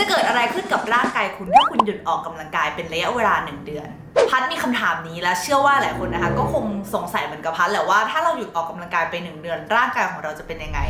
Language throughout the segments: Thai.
จะเกิดอะไรขึ้นกับร่างกายคุณถ้าคุณหยุดออกกำลังกายเป็นระยะเวลา 1 เดือน พัดมีคำถามนี้และเชื่อว่าหลายคนนะคะ ก็คงสงสัยเหมือนกับพัดแหละว่าถ้าเราหยุดออกกำลังกายไป 1 เดือน ร่างกายของเราจะเป็นยังไง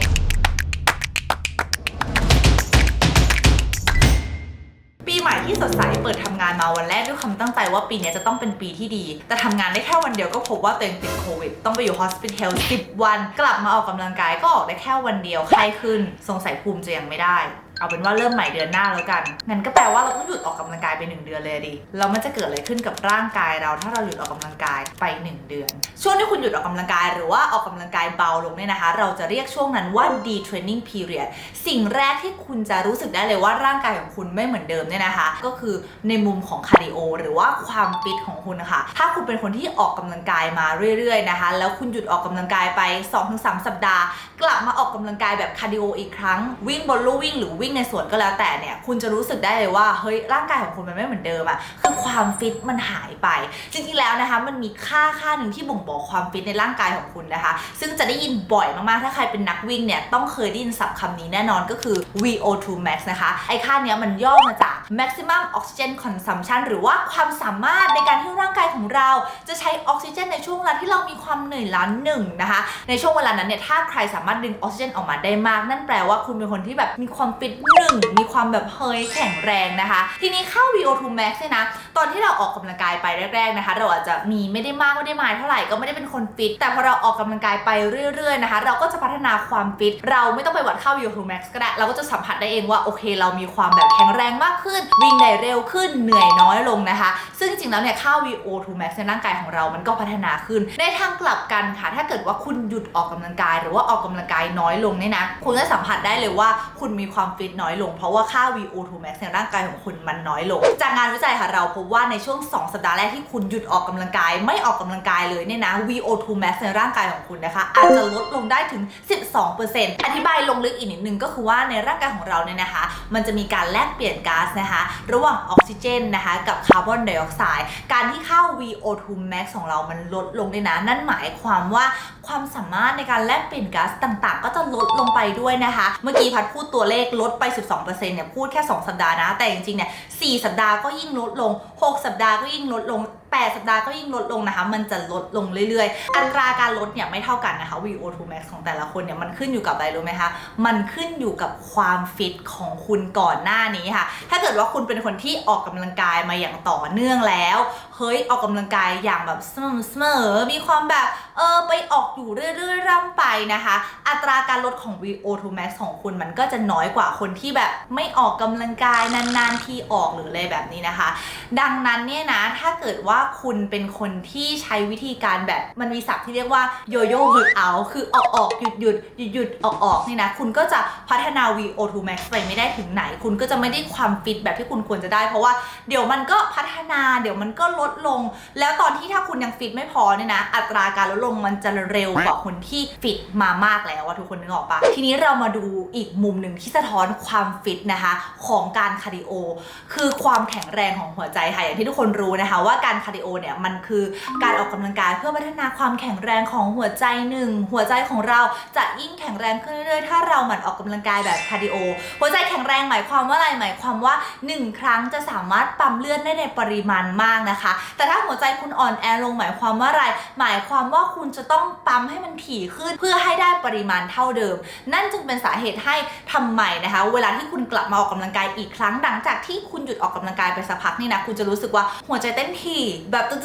ปีใหม่ที่สดใสเปิดทำงานมาวันแรกด้วยความตั้งใจว่าปีนี้จะต้องเป็นปีที่ดี แต่ทำงานได้แค่วันเดียวก็พบว่าตัวเองติดโควิด ต้องไปอยู่ฮอสพิทอล10 วัน กลับมาออกกำลังกายก็ออกได้แค่วันเดียวไข้ขึ้น สงสัยภูมิจะยังไม่ได้ เอาเป็นว่าเริ่มใหม่เดือนหน้าแล้วกัน งั้นก็แปลว่าเราต้องหยุดออกกำลังกายไป 1 เดือนเลยดิแล้วมันจะเกิดอะไรขึ้นกับร่างกายเรา ถ้าเราหยุดออกกำลังกายไป 1 เดือน ช่วงที่คุณหยุดออกกำลังกายหรือว่าออกกำลังกายเบาลงเนี่ยนะคะ เราจะเรียกช่วงนั้นว่า detraining period สิ่งแรกที่คุณจะรู้สึกได้เลยว่าร่างกายของคุณไม่เหมือนเดิมเนี่ยนะคะ ก็คือในมุมของคาร์ดิโอหรือว่าความฟิตของคุณนะคะ ถ้าคุณเป็นคนที่ออกกำลังกายมาเรื่อยๆนะคะ แล้วคุณหยุดออกกำลังกายไป 2-3 สัปดาห์ กลับมาออกกำลังกายแบบคาร์ดิโออีกครั้งวิ่งบนลู่วิ่งหรือวิ่งในสวนก็แล้วแต่เนี่ยคุณจะรู้สึกได้เลยว่าเฮ้ยร่างกายของคุณมันไม่เหมือนเดิมอะคือความฟิตมันหายไป จริงๆแล้วนะคะมันมีค่าค่าหนึ่งที่บ่งบอกความฟิตในร่างกายของคุณนะคะ ซึ่งจะได้ยินบ่อยมากๆถ้าใครเป็นนักวิ่งเนี่ยต้องเคยได้ยินศัพท์คำนี้แน่นอนก็คือ VO2 max นะคะไอ้ค่าเนี้ยมันย่อมาจาก maximum oxygen consumption หรือว่าความสามารถในการที่ร่างกายของเรา จะใช้ออกซิเจนในช่วงเวลาที่เรามีความเหนื่อยล้าหนึ่งนะคะในช่วงเวลานั้นเนี่ยถ้าใครสามารถดึงออกซิเจนออกมาได้มาก นั่นแปลว่าคุณเป็นคนที่แบบมีความฟิตหนึ่งมีความแบบเฮ้ยแข็งแรงนะคะ ทีนี้เข้า VO2 max เนี่ยนะตอนที่เราออกกำลังกายไปแรกๆนะคะ เราอาจจะมีไม่ได้มากไม่ได้มายเท่าไหร่ก็ไม่ได้เป็นคนฟิตแต่พอเราออกกำลังกายไปเรื่อย ๆนะคะ เราก็จะพัฒนาความฟิตเราไม่ต้องไปวัดค่า VO2 max ก็ได้เราก็จะสัมผัสได้เองว่าโอเค เรามีความแบบแข็งแรงมากขึ้นวิ่งได้เร็วขึ้นเหนื่อยน้อยลงนะคะ ซึ่งจริงๆแล้วเนี่ยค่า VO2 max ในร่างกายของเรามันก็พัฒนาขึ้น ในทางกลับกันค่ะ ถ้าเกิดว่าคุณหยุดออกกำลังกาย หรือว่าออกกำลังกายน้อยลงเนี่ยนะ คุณจะสัมผัสได้เลยว่าคุณมีความฟิตน้อยลง เพราะว่าค่า VO2 max ในร่างกายของคุณมันน้อยลง จากงานวิจัยค่ะเราพบว่าในช่วง 2 สัปดาห์แรกที่คุณหยุดออกกำลังกาย ไม่ออกกำลังกายเลยเนี่ยนะ VO2 max ในร่างกายของคุณนะคะ อาจจะลดลงได้ถึง 12%อธิบายลงลึกอีกนิดนึงก็คือว่าในร่างกายของเราเนี่ยนะคะ มันจะมีการแลกเปลี่ยนก๊าซนะคะระหว่างออกซิเจนนะคะกับคาร์บอนไดออกไซด์การที่ค่า VO2 max ของเรามันลดลงด้วยนะ นั่นหมายความว่าความสามารถในการแลกเปลี่ยนก๊าซต่างๆ ก็จะลดลงไปด้วยนะคะ เมื่อกี้พัดพูดตัวเลขลดไป 12%เนี่ยพูดแค่ 2 สัปดาห์นะ แต่จริงๆเนี่ย4สัปดาห์ก็ยิ่งลดลง 6 สัปดาห์ก็ยิ่งลดลง 8 สัปดาห์ก็ยิ่งลดลงนะคะ มันจะลดลงเรื่อยๆ อัตราการลดเนี่ยไม่เท่ากันนะคะ VO2 max ของแต่ละคนเนี่ยมันขึ้นอยู่กับอะไรรู้ไหมคะ มันขึ้นอยู่กับความฟิตของคุณก่อนหน้านี้ค่ะ ถ้าเกิดว่าคุณเป็นคนที่ออกกำลังกายมาอย่างต่อเนื่องแล้วเฮ้ยออกกำลังกายอย่างแบบสม่ำเสมอ มีความแบบเออไปออกอยู่เรื่อยๆร่ำไปนะคะ อัตราการลดของ VO2 max ของคุณมันก็จะน้อยกว่าคนที่แบบไม่ออกกำลังกายนานๆที่ออกหรืออะไรแบบนี้นะคะ ดังนั้นเนี่ยนะถ้าเกิดว่าคุณเป็นคนที่ใช้วิธีการแบบมันมีศัพท์ที่เรียกว่าโยโย่หยุดเอาคือออกออกหยุดหยุดหยุดหยุดออกออกนี่นะคุณก็จะพัฒนา VO2 max ไปไม่ได้ถึงไหน คุณก็จะไม่ได้ความฟิตแบบที่คุณควรจะได้ เพราะว่าเดี๋ยวมันก็พัฒนาเดี๋ยวมันก็ลดลง แล้วตอนที่ถ้าคุณยังฟิตไม่พอเนี่ยนะ อัตราการลดลงมันจะเร็วกว่าคนที่ฟิตมามากแล้วอะทุกคนนึกออกปะทีนี้เรามาดูอีกมุมหนึ่งที่สะท้อนความฟิตนะคะของการคาร์ดิโอ คือความแข็งแรงของหัวใจค่ะอย่างที่ทุกคนรู้นะคะ ว่าการคาร์ดิโอเนี่ยมันคือการออกกำลังกายเพื่อพัฒนาความแข็งแรงของหัวใจหนึ่งหัวใจของเราจะยิ่งแข็งแรงขึ้นเรื่อยๆถ้าเราหมั่นออกกำลังกายแบบคาร์ดิโอหัวใจแข็งแรงหมายความว่าอะไรหมายความว่า 1 ครั้งจะสามารถปั๊มเลือดได้ในปริมาณมากนะคะแต่ถ้าหัวใจคุณอ่อนแอลงหมายความว่าอะไร หมายความว่าคุณจะต้องปั๊มให้มันถี่ขึ้นเพื่อให้ได้ปริมาณเท่าเดิม นั่นจึงเป็นสาเหตุให้ทำไมนะคะ เวลาที่คุณกลับมาออกกำลังกายอีกครั้งหลังจากที่คุณหยุดออกกำลังกายไปสักพักนี่นะคุณจะรู้สึกว่าหัวใจเต้นถี่แบบตึ๊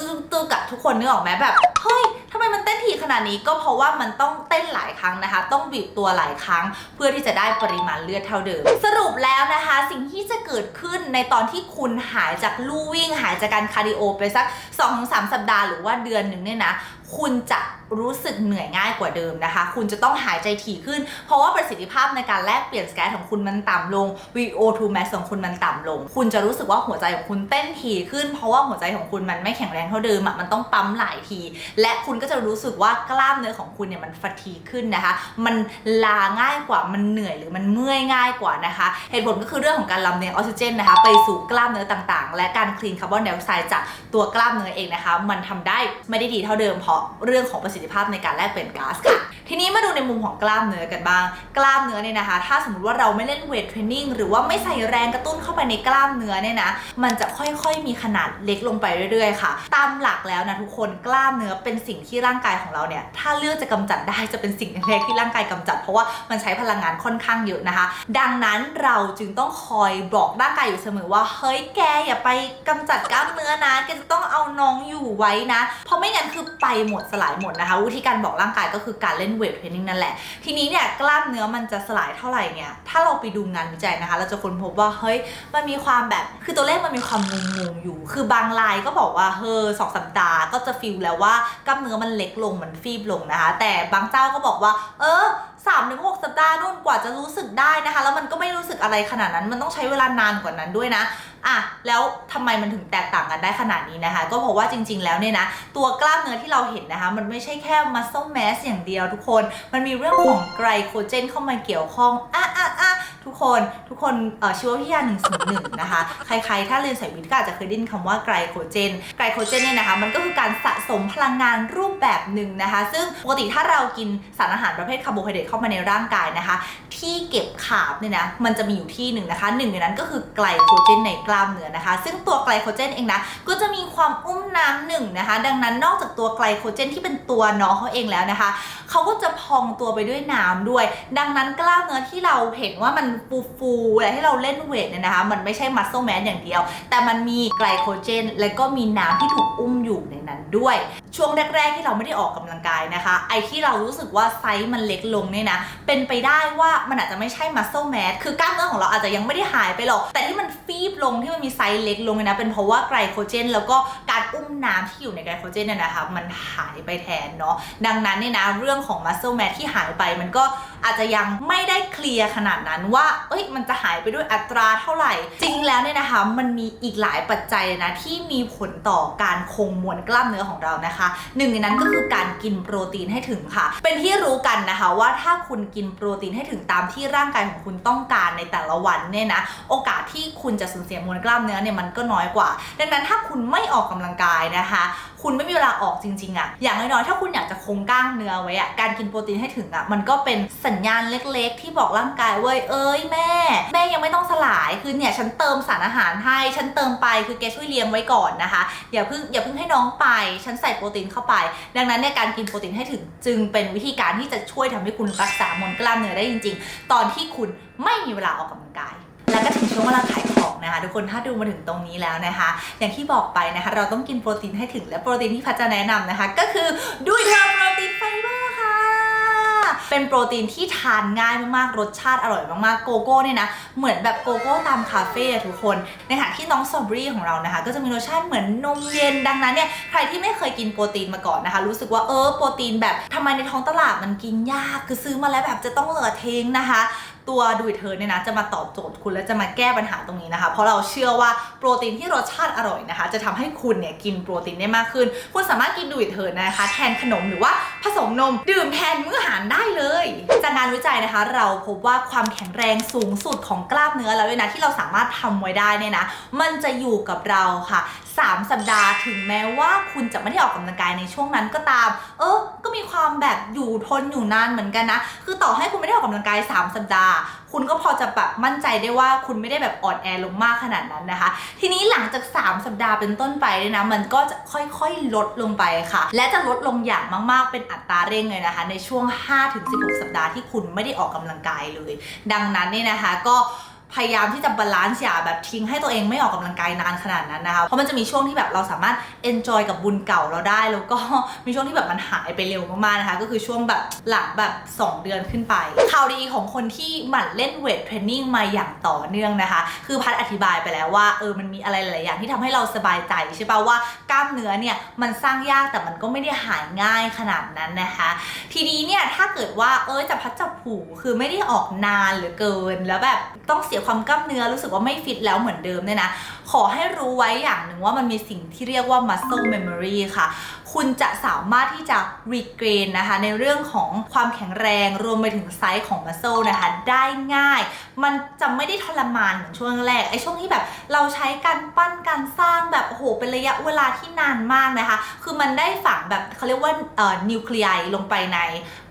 กๆๆกับทุกคนนึกออกไหมแบบเฮ้ยทำไมมันเต้นถี่ นาดนี้ก็เพราะว่ามันต้องเต้นหลายครั้งนะคะ ต้องบีบตัวหลายครั้ง เพื่อที่จะได้ปริมาณเลือดเท่าเดิม สรุปแล้วนะคะ สิ่งที่จะเกิดขึ้นในตอนที่คุณหายจากลู่วิ่ง หายจากการคาร์ดิโอไปสัก 2-3 สัปดาห์หรือว่าเดือนหนึ่งเนี่ยนะ คุณจะรู้สึกเหนื่อยง่ายกว่าเดิมนะคะ คุณจะต้องหายใจถี่ขึ้น เพราะว่าประสิทธิภาพในการแลกเปลี่ยนสแกนของคุณมันต่ำลง VO2 max ของคุณมันต่ำลง คุณจะรู้สึกว่าหัวใจของคุณเต้นถี่ขึ้น เพราะว่าหัวใจของคุณมันไม่แข็งแรงเท่าเดิมอะมันต้องปั๊มหลายที และคุณก็จะรู้สึกว่ากล้ามเนื้อของคุณเนี่ยมันฟาทีขึ้นนะคะ มันลาง่ายกว่า มันเหนื่อยหรือมันเมื่อยง่ายกว่านะคะ เหตุผลก็คือเรื่องของการลำเลียงออกซิเจนนะคะ ไปสู่กล้ามเนื้อต่างๆ และการคลีนคาร์บอนไดออกไซด์จากตัวกล้ามเนื้อเองนะคะ มันทำได้ไม่ได้ดีเท่าเดิมเพราะเรื่องของประสิทธิภาพในการแลกเปลี่ยนก๊าซค่ะ ทีนี้มาดูในมุมของกล้ามเนื้อกันบ้าง กล้ามเนื้อเนี่ยนะคะ ถ้าสมมติว่าเราไม่เล่นเวทเทรนนิ่งหรือว่าไม่ใส่แรงกระตุ้นเข้าไปในกล้ามเนื้อเนี่ยนะ มันจะค่อยๆมีขนาดเล็กลงไปเรื่อยๆค่ะ ตามหลักแล้วนะทุกคนกล้ามเนื้อเป็นสิ่งที่ร่างกายของเราเนี่ย ถ้าเลือกจะกำจัดได้จะเป็นสิ่งแรกๆที่ร่างกายกำจัด เพราะว่ามันใช้พลังงานค่อนข้างเยอะนะคะ ดังนั้นเราจึงต้องคอยบอกร่างกายอยู่เสมอว่าเฮ้ยแกอย่าไปกำจัดกล้ามเนื้อนะแกจะต้องเอาน้องอยู่ไว้นะ เพราะไม่งั้นคือไปหมดสลายหมดนะคะ วิธีการบอกร่างกายก็คือการเล่นเวทเทรนนิ่งนั่นแหละ ทีนี้เนี่ยกล้ามเนื้อมันจะสลายเท่าไหร่เนี่ย ถ้าเราไปดูงานวิจัยนะคะ เราจะค้นพบว่าเฮ้ยมันมีความแบบคือตัวเลขมันมีความงงๆอยู่ คือบางรายก็บอกว่าเฮ้อสองสัปดาห์ก็จะฟีลแล้วว่ากล้ามเนื้อมันเล็กลงมันฟีบลงนะคะ แต่บางเจ้าก็บอกว่า เออ สามถึงหกสัปดาห์นู่นกว่าจะรู้สึกได้นะคะ แล้วมันก็ไม่รู้สึกอะไรขนาดนั้น มันต้องใช้เวลานานกว่านั้นด้วยนะอะแล้วทำไมมันถึงแตกต่างกันได้ขนาดนี้นะคะ ก็เพราะว่าจริง ๆ แล้วเนี่ยนะ ตัวกล้ามเนื้อที่เราเห็นนะคะ มันไม่ใช่แค่ muscle mass อย่างเดียวทุกคน มันมีเรื่องของไกลโคเจนเข้ามาเกี่ยวข้องอะอะอะ ทุกคนทุกคนเอ่อชีววิทยา101นะคะ ใครๆ ถ้าเรียนสายวิทย์ก็อาจจะเคยได้ยินคำว่าไกลโคเจน ไกลโคเจนเนี่ยนะคะ มันก็คือการสะสมพลังงานรูปแบบหนึ่งนะคะ ซึ่งปกติถ้าเรากินสารอาหารประเภทคาร์โบไฮเดรตเข้ามาในร่างกายนะคะ ที่เก็บขาบเนี่ยนะ มันจะมีอยู่ที่หนึ่งนะคะหนึ่งในนั้นก็คือไกลโคเจนในกล้ามเนื้อนะคะ ซึ่งตัวไกลโคเจนเองนะ ก็จะมีความอุ้มน้ำหนึ่งนะคะ ดังนั้นนอกจากตัวไกลโคเจนที่เป็นตัวน้องเขาเองแล้วนะคะ เขาก็จะพองตัวไปด้วยน้ำด้วย ดังนั้นกล้ามเนื้อที่เราเห็นว่ามันฟูฟูๆและที่เราเล่นเวทเนี่ยนะคะมันไม่ใช่มัสเซลแมนอย่างเดียว แต่มันมีไกลโคเจน และก็มีน้ำที่ถูกอุ้มอยู่ในนั้นด้วย ช่วงแรก ๆ ที่เราไม่ได้ออกกำลังกายนะคะ ไอ้ที่เรารู้สึกว่าไซส์มันเล็กลงเนี่ยนะ เป็นไปได้ว่ามันอาจจะไม่ใช่มัส c ซ e แมสคือกล้ามเนื้อของเราอาจจะยังไม่ได้หายไปหรอก แต่ที่มันฟีบลงที่มันมีไซส์เล็กลงเนี่ยนะ เป็นเพราะว่าไกลโคเจน แล้วก็การอุ้มน้ำที่อยู่ในไกลโคเจนเนี่ยนะคะมันหายไปแทนเนาะ ดังนั้นเนี่ยนะเรื่องของมัส c ซ e แมสที่หายไปมันก็อาจจะยังไม่ได้เคลียร์ขนาดนั้นว่า เอ้ย มันจะหายไปด้วยอัตราเท่าไหร่ จริงแล้วเนี่ย นะคะมันมีอีกหลายปัจจัยนะที่มีผลต่อการคงมวลกล้ามเนื้อของเรานะคะ หนึ่งในนั้นก็คือการกินโปรตีนให้ถึงค่ะ เป็นที่รู้กันนะคะว่าถ้าคุณกินโปรตีนให้ถึงตามที่ร่างกายของคุณต้องการในแต่ละวันเนี่ยนะโอกาสที่คุณจะสูญเสียมวลกล้ามเนื้อเนี่ยมันก็น้อยกว่า ดังนั้นถ้าคุณไม่ออกกำลังกายนะคะ คุณไม่มีเวลาออกจริงๆอะอย่างน้อยๆถ้าคุณอยากจะคงกล้ามเนื้อไว้อะการกินโปรตีนให้ถึงอะมันก็เป็นสัญญาณเล็กๆ ที่บอกร่างกายเว้ยเอ้ยแม่ แม่ยังไม่ต้องสลายคือเนี่ยฉันเติมสารอาหารให้ฉันเติมไปคือแกช่วยเลี้ยงไว้ก่อนนะคะอย่าเพิ่งอย่าเพิ่งให้น้องไป ฉันใส่โปรตีนเข้าไป ดังนั้นเนี่ยการกินโปรตีนให้ถึง จึงเป็นวิธีการที่จะช่วยทำให้คุณรักษามวลกล้ามเนื้อได้จริง ๆ ตอนที่คุณไม่มีเวลาออกกำลังกาย แล้วก็ถึงช่วงเวลาขายของ นะคะ ทุกคนถ้าดูมาถึงตรงนี้แล้วนะคะ อย่างที่บอกไปนะคะ เราต้องกินโปรตีนให้ถึงและโปรตีนที่พัชจะแนะนำนะคะ ก็คือดูเทอร์โปรตีนไฟเบอร์ค่ะเป็นโปรตีนที่ทานง่ายมากๆ รสชาติอร่อยมากๆ โกโก้เนี่ยนะ เหมือนแบบโกโก้ตามคาเฟ่ทุกคน ในขณะที่น้องสตรอเบอรี่ของเรานะคะ ก็จะมีรสชาติเหมือนนมเย็น ดังนั้นเนี่ย ใครที่ไม่เคยกินโปรตีนมาก่อนนะคะ รู้สึกว่าเออ โปรตีนแบบทำไมในท้องตลาดมันกินยาก คือซื้อมาแล้วแบบจะต้องเหลือทิ้งนะคะ ตัวดูดเธอเนี่ยนะจะมาตอบโจทย์คุณและจะมาแก้ปัญหาตรงนี้นะคะ เพราะเราเชื่อว่าโปรตีนที่รสชาติอร่อยนะคะ จะทำให้คุณเนี่ยกินโปรตีนได้มากขึ้น คุณสามารถกินดูดเธอนะคะ แทนขนมหรือว่าผสมนม ดื่มแทนมื้ออาหารได้เลย จากงานวิจัยนะคะ เราพบว่าความแข็งแรงสูงสุดของกล้ามเนื้อแล้วเนี่ยนะที่เราสามารถทำไว้ได้เนี่ยนะมันจะอยู่กับเราค่ะ3 สัปดาห์ถึงแม้ว่าคุณจะไม่ได้ออกกำลังกายในช่วงนั้นก็ตาม เออ ก็มีความแบบอยู่ทนอยู่นานเหมือนกันนะ คือต่อให้คุณไม่ได้ออกกำลังกาย 3 สัปดาห์ คุณก็พอจะแบบมั่นใจได้ว่าคุณไม่ได้แบบอ่อนแอลงมากขนาดนั้นนะคะ ทีนี้หลังจาก 3 สัปดาห์เป็นต้นไปเนี่ยนะ มันก็จะค่อยๆลดลงไปค่ะ และจะลดลงอย่างมากๆเป็นอัตราเร่งเลยนะคะ ในช่วง 5-16 สัปดาห์ที่คุณไม่ได้ออกกำลังกายเลย ดังนั้นเนี่ยนะคะก็ พยายามที่จะบาลานซ์อย่าแบบทิ้งให้ตัวเองไม่ออกกำลังกายนานขนาดนั้นนะคะ เพราะมันจะมีช่วงที่แบบเราสามารถ enjoy กับบุญเก่าเราได้ แล้วก็มีช่วงที่แบบมันหายไปเร็วมากๆนะคะ ก็คือช่วงแบบหลังแบบ 2 เดือนขึ้นไป ข่าวดีของคนที่หมั่นเล่นเวทเทรนนิ่งมาอย่างต่อเนื่องนะคะ คือพัดอธิบายไปแล้วว่าเออมันมีอะไรหลายอย่างที่ทำให้เราสบายใจใช่ป่ะว่ากล้ามเนื้อเนี่ยมันสร้างยากแต่มันก็ไม่ได้หายง่ายขนาดนั้นนะคะ ทีนี้เนี่ยถ้าเกิดว่าเออจะพัดจับผูคือไม่ได้ออกนานหลือเกินแล้วแบบต้องเสียความกล้ามเนื้อรู้สึกว่าไม่ฟิตแล้วเหมือนเดิมเนี่ยนะ ขอให้รู้ไว้อย่างหนึ่งว่ามันมีสิ่งที่เรียกว่า muscle memory ค่ะ คุณจะสามารถที่จะ regain นะคะในเรื่องของความแข็งแรงรวมไปถึงไซส์ของ muscle นะคะได้ง่าย มันจะไม่ได้ทรมานเหมือนช่วงแรกไอ้ช่วงที่แบบเราใช้การปั้นการสร้างแบบโอ้โหเป็นระยะเวลาที่นานมากนะคะ คือมันได้ฝังแบบเขาเรียกว่าเอ่อนิวเคลียร์ลงไปใน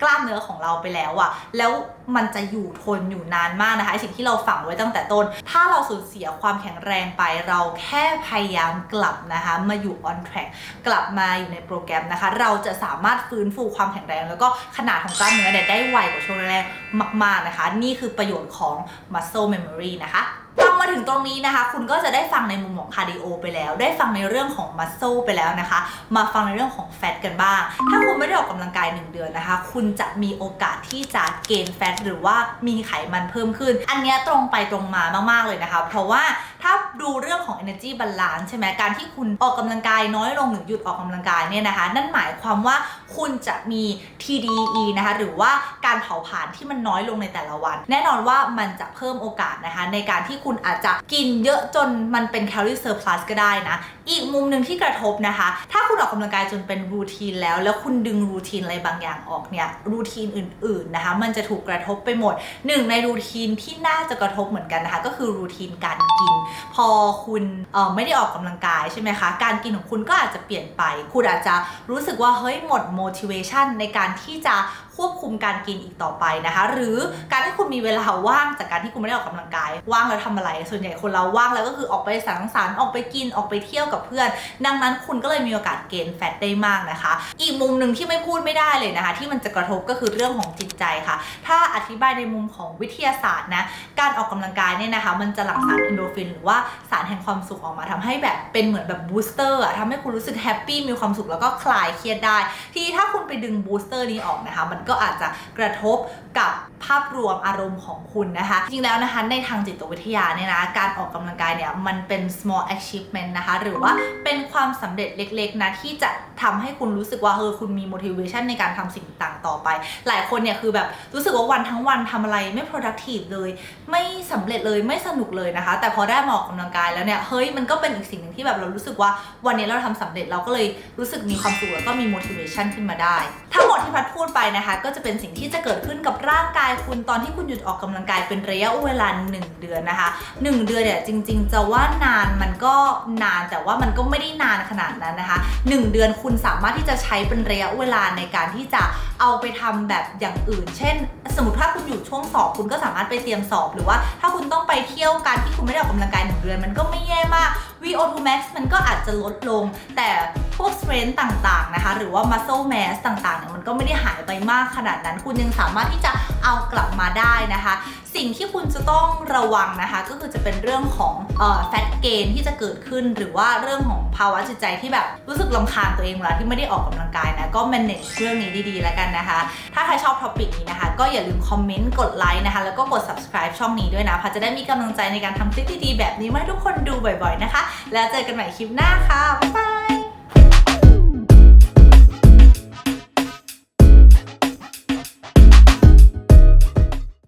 กล้ามเนื้อของเราไปแล้วอะแล้วมันจะอยู่ทนอยู่นานมากนะคะสิ่งที่เราฝังไว้ตั้งแต่ต้น ถ้าเราสูญเสียความแข็งแรงไปเราแค่พยายามกลับนะคะ มาอยู่ on track กลับมาอยู่ในโปรแกรมนะคะ เราจะสามารถฟื้นฟูความแข็งแรง แล้วก็ขนาดของกล้ามเนื้อเนี่ยได้ไวกว่าช่วงแรกๆมาก ๆนะคะ นี่คือประโยชน์ของ muscle memory นะคะ ฟังมาถึงตรงนี้นะคะ คุณก็จะได้ฟังในมุมของคาร์ดิโอไปแล้ว ได้ฟังในเรื่องของ muscle ไปแล้วนะคะ มาฟังในเรื่องของแฟตกันบ้าง ถ้าคุณไม่ได้ออกกำลังกาย 1 เดือนนะคะ คุณจะมีโอกาสที่จะเกณฑ์แฟตหรือว่ามีไขมันเพิ่มขึ้น อันนี้ตรงไปตรงมามาก ๆ เลยนะคะ เพราะว่าถ้าดูเรื่องของ energy balance ใช่ไหมการที่คุณออกกำลังกายน้อยลงหรือหยุดออกกำลังกายเนี่ยนะคะ นั่นหมายความว่า คุณจะมี TDE นะคะ หรือว่าการเผาผลาญที่มันน้อยลงในแต่ละวัน แน่นอนว่ามันจะเพิ่มโอกาสนะคะ ในการที่คุณอาจจะกินเยอะจนมันเป็น calorie surplus ก็ได้นะ อีกมุมหนึ่งที่กระทบนะคะ ถ้าคุณออกกำลังกายจนเป็นรูทีนแล้ว แล้วคุณดึงรูทีนอะไรบางอย่างออกเนี่ยรูทีนอื่นๆนะคะ มันจะถูกกระทบไปหมดหนึ่งในรูทีนที่น่าจะกระทบเหมือนกันนะคะ ก็คือรูทีนการกิน พอคุณเอ่อไม่ได้ออกกำลังกายใช่ไหมคะการกินของคุณก็อาจจะเปลี่ยนไป คุณอาจจะรู้สึกว่าเฮ้ยหมด motivation ในการที่จะ ควบคุมการกินอีกต่อไปนะคะ หรือการที่คุณมีเวลาว่างจากการที่คุณไม่ได้ออกกำลังกาย ว่างแล้วทำอะไร ส่วนใหญ่คนเราว่างแล้วก็คือออกไปสังสรรค์ออกไปกินออกไปเที่ยวกับเพื่อน ดังนั้นคุณก็เลยมีโอกาสเกณฑ์แฟตได้มากนะคะ อีกมุมหนึ่งที่ไม่พูดไม่ได้เลยนะคะ ที่มันจะกระทบก็คือเรื่องของจิตใจค่ะ ถ้าอธิบายในมุมของวิทยาศาสตร์นะการออกกำลังกายเนี่ยนะคะ มันจะหลั่งสารเอนโดรฟิน หรือว่าสารแห่งความสุขออกมาทำให้แบบเป็นเหมือนแบบบูสเตอร์อะทำให้คุณรู้สึกแฮปปี้มีความสุขแล้วก็คลายเครียดได้ ทีนี้ถ้าคุณไปดึงบูสเตอร์นี้ออกนะคะมันก็อาจจะกระทบกับภาพรวมอารมณ์ของคุณนะคะ จริงแล้วนะคะในทางจิตวิทยาเนี่ยนะการออกกำลังกายเนี่ยมันเป็น small achievement นะคะ หรือว่าเป็นความสำเร็จเล็กๆนะที่จะทำให้คุณรู้สึกว่าเออคุณมี motivation ในการทำสิ่งต่างต่อไป หลายคนเนี่ยคือแบบรู้สึกว่าวันทั้งวันทำอะไรไม่ productive เลย ไม่สำเร็จเลยไม่สนุกเลยนะคะ แต่พอได้มาออกกำลังกายแล้วเนี่ยเฮ้ยมันก็เป็นอีกสิ่งหนึ่งที่แบบเรารู้สึกว่าวันนี้เราทำสำเร็จเราก็เลยรู้สึกมีความสุขแล้วก็มี motivation ขึ้นมาได้ ทั้งหมดที่พัดพูดไปนะคะ ก็จะเป็นสิ่งที่จะเกิดขึ้นกับร่างกายคุณตอนที่คุณหยุดออกกำลังกายเป็นระยะเวลา 1 เดือนนะคะ 1 เดือนเนี่ยจริง ๆ จะว่านานมันก็นานแต่ว่ามันก็ไม่ได้นานขนาดนั้นนะคะ 1 เดือนคุณสามารถที่จะใช้เป็นระยะเวลาในการที่จะเอาไปทำแบบอย่างอื่น เช่น สมมติถ้าคุณอยู่ช่วงสอบคุณก็สามารถไปเตรียมสอบ หรือว่าถ้าคุณต้องไปเที่ยวการที่คุณไม่ได้ออกกำลังกายหนึ่งเดือนมันก็ไม่แย่มาก VO2 max มันก็อาจจะลดลง แต่พวก strength ต่างๆนะคะ หรือว่า muscle mass ต่างๆเนี่ยมันก็ไม่ได้หายไปมากขนาดนั้น คุณยังสามารถที่จะเอากลับมาได้นะคะสิ่งที่คุณจะต้องระวังนะคะ ก็คือจะเป็นเรื่องของเอ่อ fat gain ที่จะเกิดขึ้น หรือว่าเรื่องของภาวะจิตใจที่แบบรู้สึกลำคาญตัวเองเวลาที่ไม่ได้ออกกำลังกายนะ ก็ manage เรื่องนี้ดีๆ แล้วกันนะคะ ถ้าใครชอบ topic นี้นะคะ ก็อย่าลืมคอมเมนต์กดไลค์นะคะ แล้วก็กด subscribe ช่องนี้ด้วยนะพาจะได้มีกำลังใจในการทำคลิปดีๆแบบนี้มาให้ทุกคนดูบ่อยๆนะคะ แล้วเจอกันใหม่คลิปหน้าค่ะบ๊ายบาย